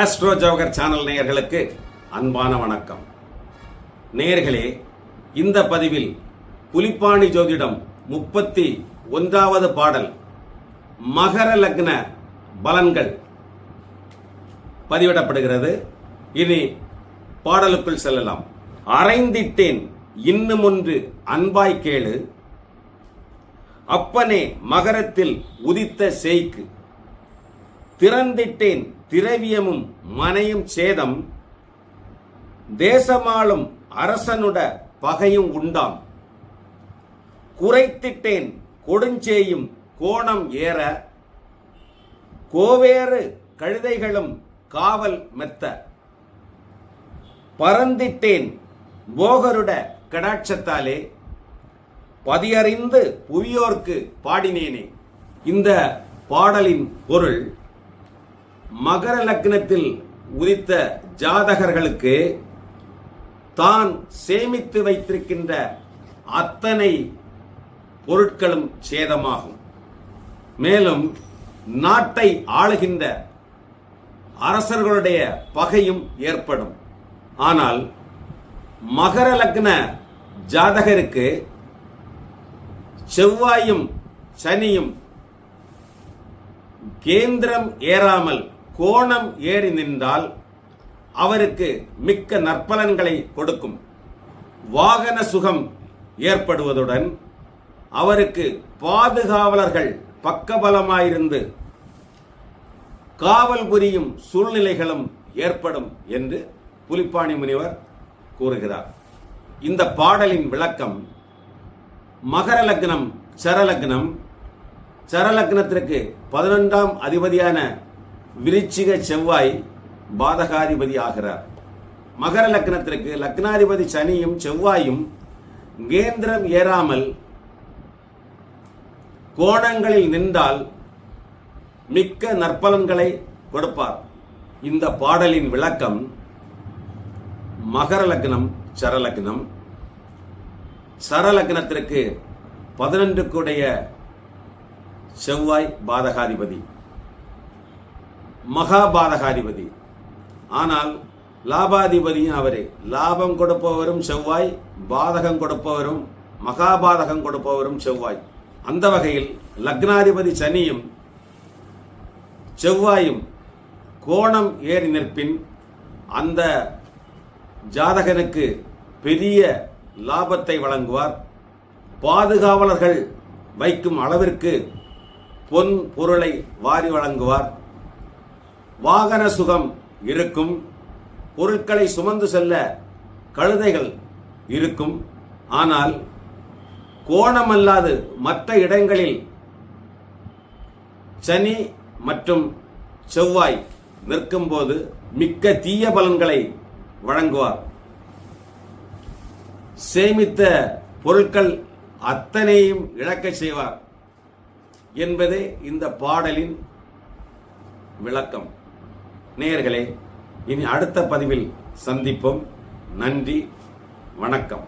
Astro Jawahar channel நேயர்களுக்கு அன்பான வணக்கம். நேயர்களே இந்த பதிவில் புலிப்பாணி ஜோதிடம் முப்பத்தி ஒன்றாவது பாடல் மகர லக்ன பலன்கள் பதிவிடப்படுகிறது. இனி பாடலுக்குள் செல்லலாம். அரைந்திட்டேன் இன்னும் ஒன்று அன்பாய் கேளு. அப்பனே மகரத்தில் உதித்த சேய்க்கு. திறந்திட்டேன் திரவியமும் மனையும் சேதம் தேசமாளும் அரசனுட பகையும் உண்டாம். குறைத்திட்டேன் கொடுஞ்சேயும் கோணம் ஏற கோவேறு கழுதைகளும் காவல் மெத்த. பறந்திட்டேன் போகருட கடாட்சத்தாலே பதியறிந்து புவியோர்க்கு பாடினேனே. இந்த பாடலின் பொருள் மகர லக்னத்தில் உதித்த ஜாதகர்களுக்கு தான் சேமித்து வைத்திருக்கின்ற அத்தனை பொருட்களும் சேதமாகும். மேலும் நாட்டை ஆளுகின்ற அரசர்களுடைய பகையும் ஏற்படும். ஆனால் மகர லக்ன ஜாதகருக்கு செவ்வாயும் சனியும் கேந்திரம் ஏறாமல் கோணம் ஏறி நின்றால் அவருக்கு மிக்க நற்பலன்களை கொடுக்கும். வாகன சுகம் ஏற்படுவதுடன் அவருக்கு பாதுகாவலர்கள் பக்கபலமாயிருந்து காவல் புரியும் சூழ்நிலைகளும் ஏற்படும் என்று புலிப்பாணி முனிவர் கூறுகிறார். இந்த பாடலின் விளக்கம் மகர லக்னம் சரலக்னம் சரலக்னத்திற்கு பதினொன்றாம் அதிபதியான விருச்சிக செவ்வாய் பாதகாதிபதி ஆகிறார். மகர லக்னத்திற்கு லக்னாதிபதி சனியும் செவ்வாயும் கேந்திரம் ஏறாமல் கோணங்களில் நின்றால் மிக்க நற்பலன்களை கொடுப்பார். இந்த பாடலின் விளக்கம் மகர லக்னம் சரலக்னம் சரலக்னத்திற்கு பதினொன்றுக்குடைய செவ்வாய் பாதகாதிபதி. மகாபாதகாதிபதி ஆனால் லாபாதிபதியும் அவரே. லாபம் கொடுப்பவரும் செவ்வாய் பாதகம் கொடுப்பவரும் மகாபாதகம் கொடுப்பவரும் செவ்வாய். அந்த வகையில் லக்னாதிபதி சனியும் செவ்வாயும் கோணம் ஏறி நிற்பின் அந்த ஜாதகனுக்கு பெரிய லாபத்தை வழங்குவார். பாதுகாவலர்கள் வைக்கும் அளவிற்கு பொன் பொருளை வாரி வழங்குவார். வாகன சுகம் இருக்கும். பொருட்களை சுமந்து செல்ல கழுதைகள் இருக்கும். ஆனால் கோணமல்லாது மற்ற இடங்களில் சனி மற்றும் செவ்வாய் நிற்கும்போது மிக்க தீய பலன்களை வழங்குவார். சேமித்த பொருட்கள் அத்தனையும் இழக்கச் செய்வார் என்பதே இந்த பாடலின் விளக்கம். நேயர்களே இனி அடுத்த பதிவில் சந்திப்போம். நன்றி வணக்கம்.